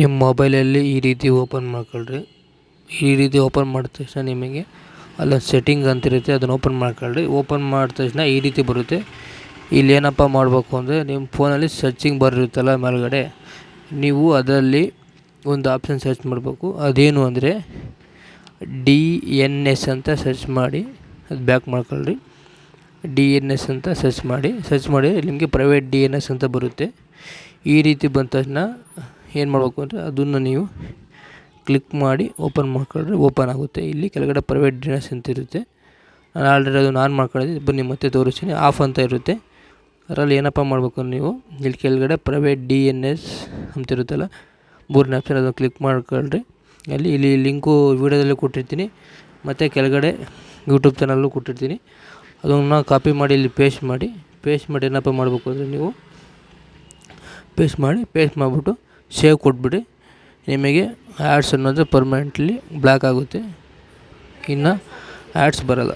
ನಿಮ್ಮ ಮೊಬೈಲಲ್ಲಿ ಈ ರೀತಿ ಓಪನ್ ಮಾಡ್ಕೊಳ್ರಿ. ಈ ರೀತಿ ಓಪನ್ ಮಾಡಿದ ತಕ್ಷಣ ನಿಮಗೆ ಅಲ್ಲೊಂದು ಸೆಟ್ಟಿಂಗ್ ಅಂತಿರುತ್ತೆ ಅದನ್ನು ಓಪನ್ ಮಾಡ್ಕೊಳ್ರಿ. ಓಪನ್ ಮಾಡಿದ ತಕ್ಷಣ ಈ ರೀತಿ ಬರುತ್ತೆ. ಇಲ್ಲಿ ಏನಪ್ಪ ಮಾಡಬೇಕು ಅಂದರೆ ನಿಮ್ಮ ಫೋನಲ್ಲಿ ಸರ್ಚಿಂಗ್ ಬರಿರುತ್ತಲ್ಲ ಮೇಲ್ಗಡೆ, ನೀವು ಅದರಲ್ಲಿ ಒಂದು ಆಪ್ಷನ್ ಸರ್ಚ್ ಮಾಡಬೇಕು. ಅದೇನು ಅಂದರೆ ಡಿ ಎನ್ ಎಸ್ ಅಂತ ಸರ್ಚ್ ಮಾಡಿ, ಅದು ಬ್ಯಾಕ್ ಮಾಡ್ಕೊಳ್ರಿ. ಡಿ ಎನ್ ಎಸ್ ಅಂತ ಸರ್ಚ್ ಮಾಡಿ ಸರ್ಚ್ ಮಾಡಿ ನಿಮಗೆ ಪ್ರೈವೇಟ್ ಡಿ ಎನ್ ಎಸ್ ಅಂತ ಬರುತ್ತೆ. ಈ ರೀತಿ ಬಂದ ತಕ್ಷಣ ಏನು ಮಾಡಬೇಕು ಅಂದರೆ ಅದನ್ನು ನೀವು ಕ್ಲಿಕ್ ಮಾಡಿ ಓಪನ್ ಮಾಡ್ಕೊಂಡ್ರೆ ಓಪನ್ ಆಗುತ್ತೆ. ಇಲ್ಲಿ ಕೆಳಗಡೆ ಪ್ರೈವೇಟ್ ಡಿ ಅಂತ ಇರುತ್ತೆ. ನಾನು ಆಲ್ರೆಡಿ ಅದನ್ನು ಆನ್ ಮಾಡ್ಕೊಂಡಿದ್ದೀನಿ ಬನ್ನಿ, ಮತ್ತೆ ತೋರಿಸ್ತೀನಿ. ಆಫ್ ಅಂತ ಇರುತ್ತೆ. ಅದರಲ್ಲಿ ಏನಪ್ಪ ಮಾಡಬೇಕು ನೀವು, ಇಲ್ಲಿ ಕೆಳಗಡೆ ಪ್ರೈವೇಟ್ ಡಿ ಎನ್ ಎಸ್ ಅಂತ ಇರುತ್ತಲ್ಲ, ಮೂರನೇ ಆಪ್ಷನ್ ಅದನ್ನು ಕ್ಲಿಕ್ ಮಾಡ್ಕೊಳ್ರಿ ಅಲ್ಲಿ, ಇಲ್ಲಿ ಲಿಂಕು ವೀಡಿಯೋದಲ್ಲಿ ಕೊಟ್ಟಿರ್ತೀನಿ. ಮತ್ತು ಕೆಳಗಡೆ ಯೂಟ್ಯೂಬ್ ಚಾನಲ್ಲೂ ಕೊಟ್ಟಿರ್ತೀನಿ. ಅದನ್ನು ಕಾಪಿ ಮಾಡಿ ಇಲ್ಲಿ ಪೇಸ್ಟ್ ಮಾಡಿ ಪೇಸ್ಟ್ ಮಾಡಿ ಏನಪ್ಪ ಮಾಡಬೇಕು ಅಂದರೆ ನೀವು ಪೇಸ್ಟ್ ಮಾಡಿ ಪೇಸ್ಟ್ ಮಾಡಿಬಿಟ್ಟು ಸೇವ್ ಕೊಟ್ಬಿಡಿ. ನಿಮಗೆ ಆ್ಯಡ್ಸ್ ಅನ್ನೋದು ಪರ್ಮನೆಂಟ್ಲಿ ಬ್ಲಾಕ್ ಆಗುತ್ತೆ. ಇನ್ನು ಆ್ಯಡ್ಸ್ ಬರೋಲ್ಲ.